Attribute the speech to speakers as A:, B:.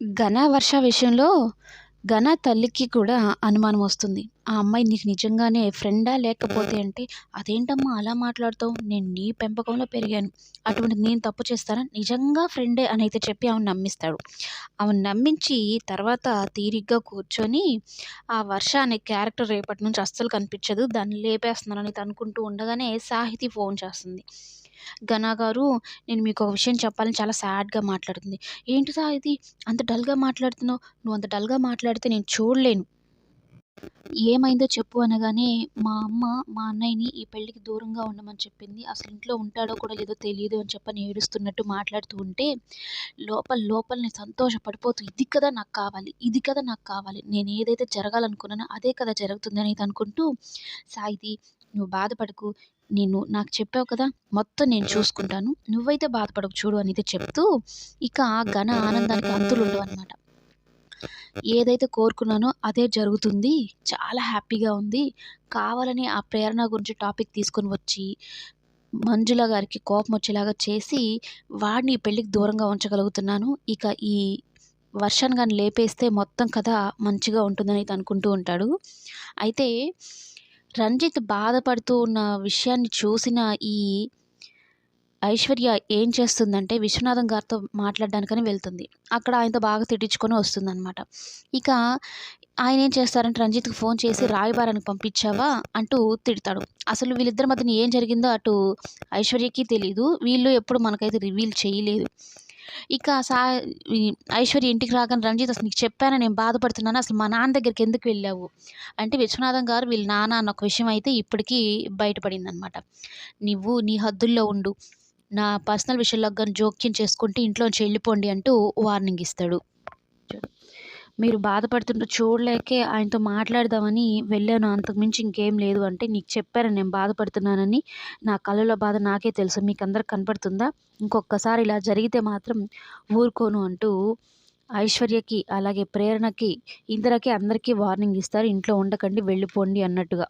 A: ఘన, వర్ష విషయంలో ఘన తల్లికి కూడా అనుమానం వస్తుంది. ఆ అమ్మాయి నీకు నిజంగానే ఫ్రెండా? లేకపోతే అంటే, అదేంటమ్మా అలా మాట్లాడుతావు? నేను నీ పెంపకంలో పెరిగాను. అటువంటిది నేను తప్పు చేస్తానా? నిజంగా ఫ్రెండే అని అయితే చెప్పి ఆమెను నమ్మిస్తాడు. ఆమెను నమ్మించి తర్వాత తీరిగ్గా కూర్చొని ఆ వర్ష అనే క్యారెక్టర్ రేపటి నుంచి అస్సలు కనిపించదు. దాన్ని లేపేస్తున్నానని అనుకుంటూ ఉండగానే సాహితి ఫోన్ చేస్తుంది. ఘన గారు నేను మీకు ఒక విషయం చెప్పాలని చాలా సాడ్‌గా మాట్లాడుతుంది. ఏంటి ఇది అంత డల్‌గా మాట్లాడుతున్నావు? నువ్వు అంత డల్‌గా మాట్లాడితే నేను చూడలేను. ఏమైందో చెప్పు అనగానే, మా అమ్మ మా అన్నయ్యని ఈ పెళ్ళికి దూరంగా ఉండమని చెప్పింది. అసలు ఇంట్లో ఉంటాడో కూడా లేదో తెలియదు అని చెప్పని ఏడుస్తున్నట్టు మాట్లాడుతూ ఉంటే, లోపల లోపలనే సంతోషపడిపోతూ ఇది కదా నాకు కావాలి. ఇది కదా నాకు కావాలి. నేను ఏదైతే జరగాలనుకున్నానో అదే కదా జరుగుతుంది అనేది అనుకుంటూ, సాయిది నువ్వు బాధపడకు. నేను నాకు చెప్పావు కదా! మొత్తం నేను చూసుకుంటాను. నువ్వైతే బాధపడకు చూడు అనేది చెప్తూ, ఇక ఘన ఆనందానికి అంతులుండవనమాట. ఏదైతే కోరుకున్నానో అదే జరుగుతుంది. చాలా హ్యాపీగా ఉంది. కావాలని ఆ ప్రేరణ గురించి టాపిక్ తీసుకొని వచ్చి, మంజుల గారికి కోపం వచ్చేలాగా చేసి, వాడిని పెళ్ళికి దూరంగా ఉంచగలుగుతున్నాను. ఇక ఈ వర్షాన్ని కానీ లేపేస్తే మొత్తం కథ మంచిగా ఉంటుందని అయితే అనుకుంటూ ఉంటాడు. అయితే రంజిత్ బాధపడుతూ ఉన్న విషయాన్ని చూసిన ఈ ఐశ్వర్య ఏం చేస్తుందంటే, విశ్వనాథం గారితో మాట్లాడడానికని వెళ్తుంది. అక్కడ ఆయనతో బాగా తిట్టించుకొని వస్తుందనమాట. ఇక ఆయన ఏం చేస్తారంటే రంజిత్‌కి ఫోన్ చేసి రాయబారానికి పంపించావా? అంటూ తిడతాడు. అసలు వీళ్ళిద్దరి మధ్యన ఏం జరిగిందో అటు ఐశ్వర్యకి తెలియదు వీళ్ళు ఎప్పుడు మనకైతే రివీల్ చేయలేదు. ఇక సా ఐశ్వర్య ఇంటికి రాగానే రంజిత్ అసలు నీకు చెప్పాను నేను బాధపడుతున్నాను. అసలు మా నాన్న దగ్గరికి ఎందుకు వెళ్ళావు? అంటే విశ్వనాథం గారు వీళ్ళ నాన్న అన్న ఒక విషయం అయితే ఇప్పటికీ బయటపడింది అనమాట నువ్వు నీ హద్దుల్లో ఉండు. నా పర్సనల్ విషయంలో కానీ జోక్యం చేసుకుంటే ఇంట్లోంచి వెళ్ళిపోండి అంటూ వార్నింగ్ ఇస్తాడు. మీరు బాధపడుతుంటే చూడలేకే ఆయనతో మాట్లాడదామని వెళ్ళాను. అంతకుమించి ఇంకేం లేదు అంటే, నీకు చెప్పాను నేను బాధపడుతున్నానని. నా కళ్ళలో బాధ నాకే తెలుసు. మీకు అందరికి కనపడుతుందా? ఇంకొకసారి ఇలా జరిగితే మాత్రం ఊరుకోను అంటూ ఐశ్వర్యకి, అలాగే ప్రేరణకి, ఇందిరకి అందరికీ వార్నింగ్ ఇస్తారు. ఇంట్లో ఉండకండి వెళ్ళిపోండి అన్నట్టుగా.